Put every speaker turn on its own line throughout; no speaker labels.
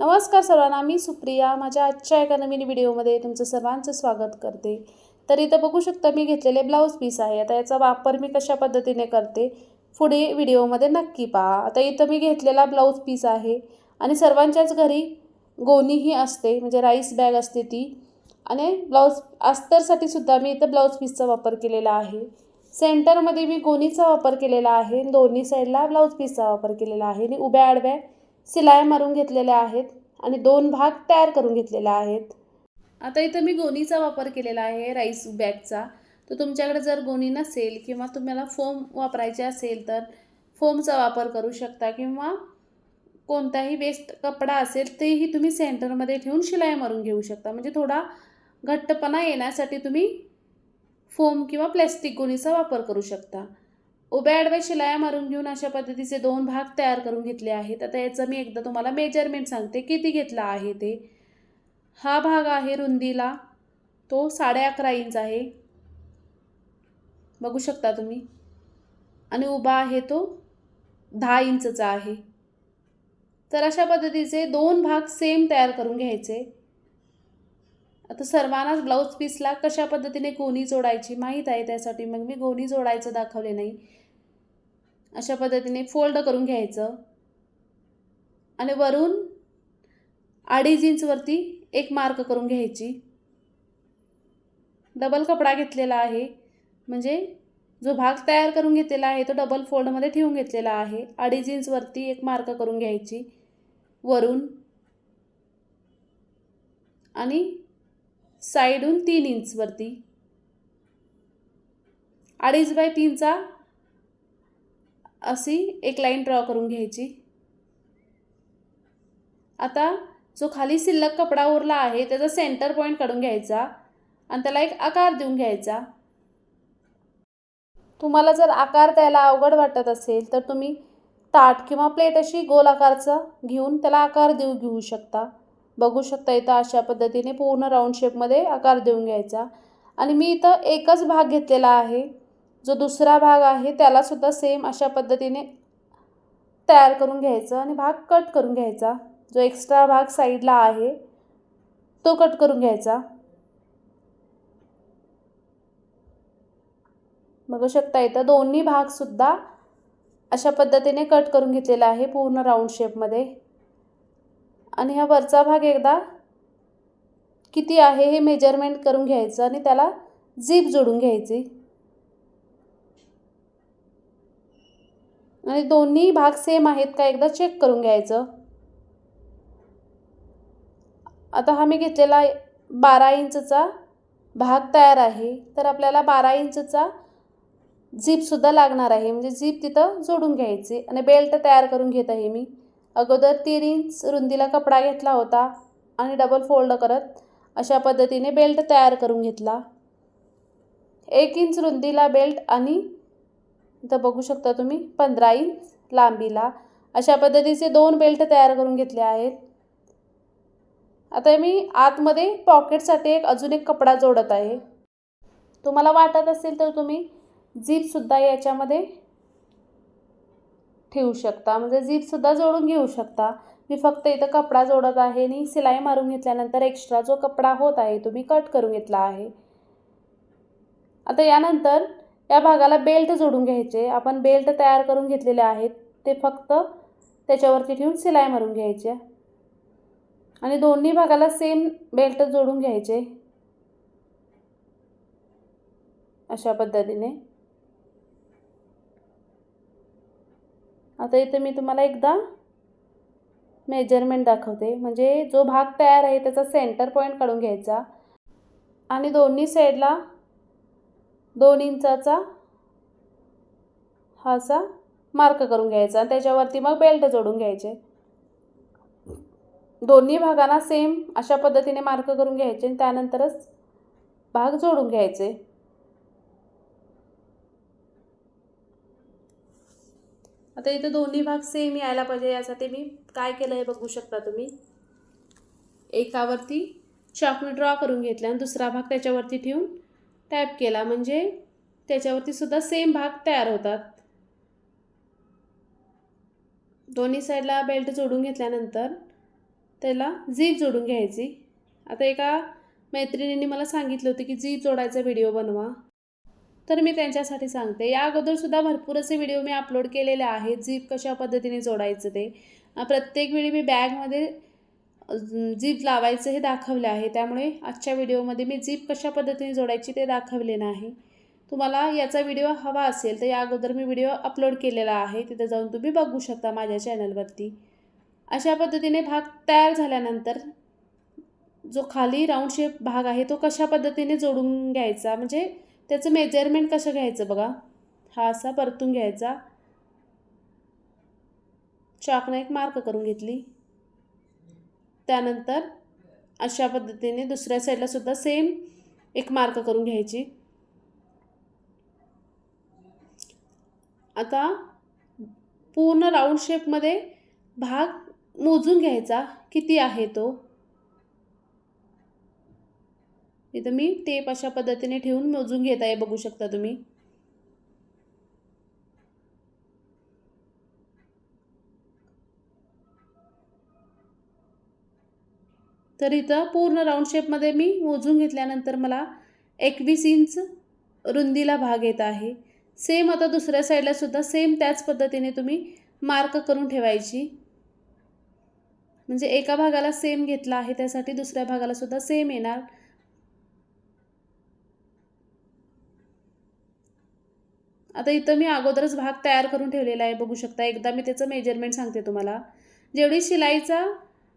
नमस्कार सर्वांना मी सुप्रिया. माझ्या आजच्या एका नवीन व्हिडिओमध्ये तुमचं सर्वांचं स्वागत करते. तर इथं बघू शकता मी घेतलेले ब्लाऊज पीस आहे. आता याचा वापर मी कशा पद्धतीने करते पुढे व्हिडिओमध्ये नक्की पहा. आता इथं मी घेतलेला ब्लाऊज पीस आहे आणि सर्वांच्याच घरी गोणीही असते म्हणजे राईस बॅग असते ती. आणि ब्लाऊज अस्तरसाठी सुद्धा मी इथं ब्लाऊज पीसचा वापर केलेला आहे. सेंटरमध्ये मी गोणीचा वापर केलेला आहे दोन्ही साईडला ब्लाऊज पीसचा वापर केलेला आहे. आणि उभ्या आडव्या शिलाया मारून घेतलेल्या आहेत आणि दोन भाग तयार करून घेतलेला आहेत. आता इथं मी गोणीचा वापर केलेला आहे राईस बॅगचा तर तुमच्याकडे जर गोणी नसेल किंवा तुम्हाला फोम वापरायचे असेल तर फोमचा वापर करू शकता किंवा कोणताही वेस्ट कपडा असेल तेही तुम्ही सेंटरमध्ये ठेवून शिलाई मारून घेऊ शकता. म्हणजे थोडा घट्टपणा येण्यासाठी तुम्ही फोम किंवा प्लॅस्टिक गोणीचा वापर करू शकता. उभ्या आडव्या शिलाया मारून घेऊन अशा पद्धतीचे दोन भाग तयार करून घेतले आहेत. आता याचं मी एकदा तुम्हाला मेजरमेंट सांगते. किती घेतला आहे ते? हा भाग आहे रुंदीला. तो साडे अकरा इंच आहे. बघू शकता तुम्ही? आणि उभा आहे तो दहा इंचचा आहे. तर अशा पद्धतीचे दोन भाग सेम तयार करून घ्यायचे. आता सर्वांनाच ब्लाऊज पीसला कशा पद्धतीने गोणी जोडायची माहीत आहे त्यासाठी मग मी गोणी जोडायचं दाखवले नाही. अशा पद्धतीने फोल्ड करून घ्यायचं. आणि वरून अडीच इंचवरती एक मार्क करून घ्यायची. डबल कपडा घेतलेला आहे. म्हणजे जो भाग तयार करून घेतलेला आहे तो डबल फोल्डमध्ये ठेवून घेतलेला आहे. अडीच इंचवरती एक मार्क करून घ्यायची. वरून. आणि साईडून तीन इंचवरती अडीच बाय तीनचा अशी एक लाईन ड्रॉ करून घ्यायची. आता जो खाली शिल्लक कपडा उरला आहे त्याचा सेंटर पॉईंट काढून घ्यायचा आणि त्याला एक आकार देऊन घ्यायचा. तुम्हाला जर आकार द्यायला अवघड वाटत असेल तर तुम्ही ताट किंवा प्लेट अशी गोल आकारचं घेऊन त्याला आकार देऊ घेऊ शकता. बघू शकता इथं अशा पद्धतीने पूर्ण राऊंड शेपमध्ये आकार देऊन घ्यायचा. आणि मी इथं एकच भाग घेतलेला आहे. जो दुसरा भाग आहे त्यालासुद्धा सेम अशा पद्धतीने तयार करून घ्यायचं आणि भाग कट करून घ्यायचा. जो एक्स्ट्रा भाग साईडला आहे तो कट करून घ्यायचा. बघू शकता इथं दोन्ही भागसुद्धा अशा पद्धतीने कट करून घेतलेला आहे पूर्ण राऊंड शेपमध्ये आणि हा वरचा भाग एकदा किती आहे हे मेजरमेंट करून घ्यायचं आणि त्याला झीप जोडून घ्यायची. आणि दोन्ही भाग सेम आहेत का एकदा चेक करून घ्यायचं. आता हा मी घेतलेला बारा इंचचा भाग तयार आहे तर आपल्याला बारा इंचचा झीपसुद्धा लागणार आहे. म्हणजे झीप तिथं जोडून घ्यायची. आणि बेल्ट तयार करून घेत आहे मी. अगोदर तीन इंच रुंदीला कपडा घेतला होता आणि डबल फोल्ड करत अशा पद्धतीने बेल्ट तयार करून घेतला. एक इंच रुंदीला बेल्ट आणि इथं बघू शकता तुम्ही पंधरा इंच लांबीला अशा पद्धतीचे दोन बेल्ट तयार करून घेतले आहेत. आता मी आतमध्ये पॉकेटसाठी एक अजून एक कपडा जोडत आहे. तुम्हाला वाटत असेल तर तुम्ही झीपसुद्धा याच्यामध्ये ठेवू शकता. म्हणजे झीपसुद्धा जोडून घेऊ शकता. मी फक्त इथं कपडा जोडत आहे आणि सिलाई मारून घेतल्यानंतर एक्स्ट्रा जो कपडा होत आहे तो मी कट करून घेतला आहे. आता यानंतर या भागाला बेल्ट जोडून घ्यायचे. आपण बेल्ट तयार करून घेतलेले आहेत. ते फक्त त्याच्यावरती ठेवून सिलाई मारून घ्यायचे. आणि दोन्ही भागाला सेम बेल्ट जोडून घ्यायचे. अशा पद्धतीने. आता इथे मी तुम्हाला एकदा मेजरमेंट दाखवते. म्हणजे जो भाग तयार आहे त्याचा सेंटर पॉईंट काढून घ्यायचा. आणि दोन्ही साईडला दोन इंचाचा हा असा मार्क करून घ्यायचा. आणि त्याच्यावरती मग बेल्ट जोडून घ्यायचे. दोन्ही भागांना सेम अशा पद्धतीने मार्क करून घ्यायचे. आणि त्यानंतरच भाग जोडून घ्यायचे. आता इथे दोन्ही भाग सेम यायला पाहिजे यासाठी मी काय केलं हे बघू शकता तुम्ही. एकावरती चाकूने ड्रॉ करून घेतला आणि दुसरा भाग त्याच्यावरती ठेवून टॅप केला. म्हणजे त्याच्यावरती सुद्धा सेम भाग तयार होतात. दोन्ही साईडला बेल्ट जोडून घेतल्यानंतर त्याला झीप जोडून घ्यायची. आता एका मैत्रिणीने मला सांगितलं होतं की झीप जोडायचा व्हिडिओ बनवा. तर मी त्यांच्यासाठी सांगते. या अगोदरसुद्धा भरपूर असे व्हिडिओ मी अपलोड केलेले आहेत झीप कशा पद्धतीने जोडायचं ते. प्रत्येक वेळी मी बॅगमध्ये जीप लावायचं हे दाखवलं आहे. त्यामुळे आजच्या व्हिडिओमध्ये मी जीप कशा पद्धतीने जोडायची ते दाखवले नाही. तुम्हाला याचा व्हिडिओ हवा असेल तर या अगोदर मी व्हिडिओ अपलोड केलेला आहे. तिथं जाऊन तुम्ही बघू शकता माझ्या चॅनलवरती अशा पद्धतीने भाग तयार झाल्यानंतर जो खाली राऊंड शेप भाग आहे तो कशा पद्धतीने जोडून घ्यायचा? म्हणजे त्याचं मेजरमेंट कसं घ्यायचं बघा? हा असा परतून घ्यायचा. चाकनं एक मार्क करून घेतली. त्यानंतर अशा पद्धतीने दुसऱ्या साईडला सुद्धा सेम एक मार्क करून घ्यायची. आता पूर्ण राऊंड शेपमध्ये भाग मोजून घ्यायचा. किती आहे तो? इथं मी टेप अशा पद्धतीने ठेवून मोजून घेत आहे बघू शकता तुम्ही. तर इथं पूर्ण राऊंड शेपमध्ये मी मोजून घेतल्यानंतर मला एकवीस इंच रुंदीला भाग येत आहे. सेम आता दुसऱ्या साईडला सुद्धा सेम त्याच पद्धतीने तुम्ही मार्क करून ठेवायची. म्हणजे एका भागाला सेम घेतला आहे त्यासाठी दुसऱ्या भागाला सुद्धा सेम येणार. आता इथं मी अगोदरच भाग तयार करून ठेवलेला आहे बघू शकता. एकदा मी त्याचं मेजरमेंट सांगते तुम्हाला. जेवढी शिलाईचा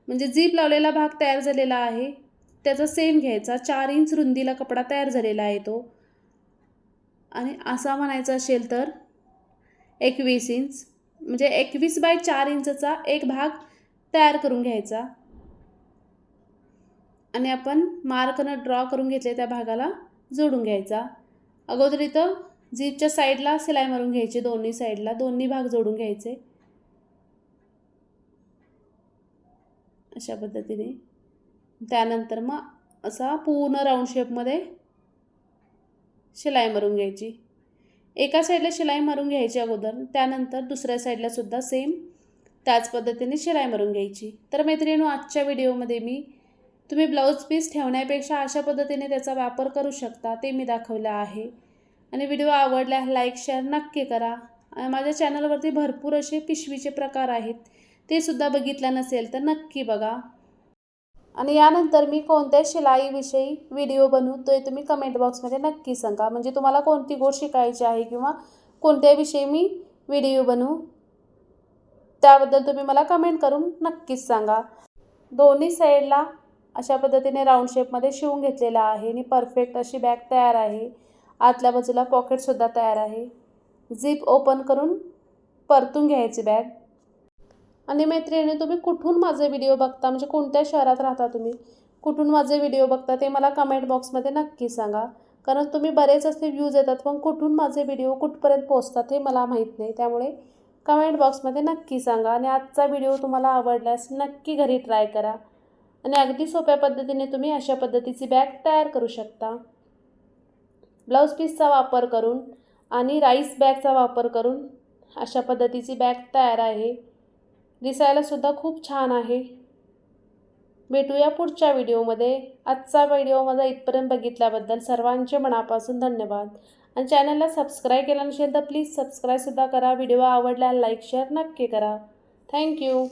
म्हणजे जीप लावलेला भाग तयार झालेला आहे त्याचा सेम घ्यायचा. चार इंच रुंदीला कपडा तयार झालेला आहे तो. आणि असा म्हणायचा असेल तर एकवीस इंच म्हणजे एकवीस बाय चार इंचचा एक भाग तयार करून घ्यायचा. आणि आपण मार्कनं ड्रॉ करून घेतले त्या भागाला जोडून घ्यायचा. अगोदर इथं जीपच्या साईडला सिलाई मारून घ्यायची दोन्ही साईडला दोन्ही भाग जोडून घ्यायचे. अशा पद्धतीने. त्यानंतर मग असा पूर्ण राऊंड शेपमध्ये शिलाई मारून घ्यायची. एका साईडला शिलाई मारून घ्यायची अगोदर त्यानंतर दुसऱ्या साईडला सुद्धा सेम त्याच पद्धतीने शिलाई मारून घ्यायची. तर मैत्रिणी आजच्या व्हिडिओमध्ये मी तुम्ही ब्लाऊज पीस ठेवण्यापेक्षा अशा पद्धतीने त्याचा वापर करू शकता ते मी दाखवलं आहे. आणि व्हिडिओ आवडल्यास लाईक शेअर नक्की करा. आणि माझ्या चॅनलवरती भरपूर असे पिशवीचे प्रकार आहेत. ते सुद्धा बघितलं नसेल तर नक्की बघा. आणि यानंतर मी कोणत्या शिलाईविषयी व्हिडिओ बनवू ते तुम्ही कमेंट बॉक्समध्ये नक्की सांगा. म्हणजे तुम्हाला कोणती गोष्ट शिकायची आहे किंवा कोणत्या विषयी मी व्हिडिओ बनवू त्याबद्दल तुम्ही मला कमेंट करून नक्कीच सांगा. दोन्ही साईडला अशा पद्धतीने राऊंड शेपमध्ये शिवून घेतलेला आहे. आणि परफेक्ट अशी बॅग तयार आहे. आतल्या बाजूला पॉकेटसुद्धा तयार आहे. झिप ओपन करून परतून घ्यायची बॅग आणि मैत्रिणी तुम्ही कुठून माझे व्हिडिओ बघता? म्हणजे कोणत्या शहरात राहता तुम्ही? कुठून माझे व्हिडिओ बघता? ते मला कमेंट बॉक्समध्ये नक्की सांगा. कारण तुम्ही बरेच असे व्ह्यूज येतात पण कुठून माझे व्हिडिओ कुठपर्यंत पोचतात हे मला माहीत नाही. त्यामुळे कमेंट बॉक्समध्ये नक्की सांगा. आणि आजचा व्हिडिओ तुम्हाला आवडल्यास नक्की घरी ट्राय करा. आणि अगदी सोप्या पद्धतीने तुम्ही अशा पद्धतीची बॅग तयार करू शकता. ब्लाऊज पीसचा वापर करून आणि राईस बॅगचा वापर करून अशा पद्धतीची बॅग तयार आहे. दिसायलासुद्धा खूप छान आहे. भेटूया पुढच्या व्हिडिओमध्ये. आजचा व्हिडिओ माझा इथपर्यंत बघितल्याबद्दल सर्वांचे मनापासून धन्यवाद. आणि चॅनलला सबस्क्राईब केलं नसेल तर प्लीज सबस्क्राईबसुद्धा करा. व्हिडिओ आवडल्यास लाईक शेअर नक्की करा. थँक्यू.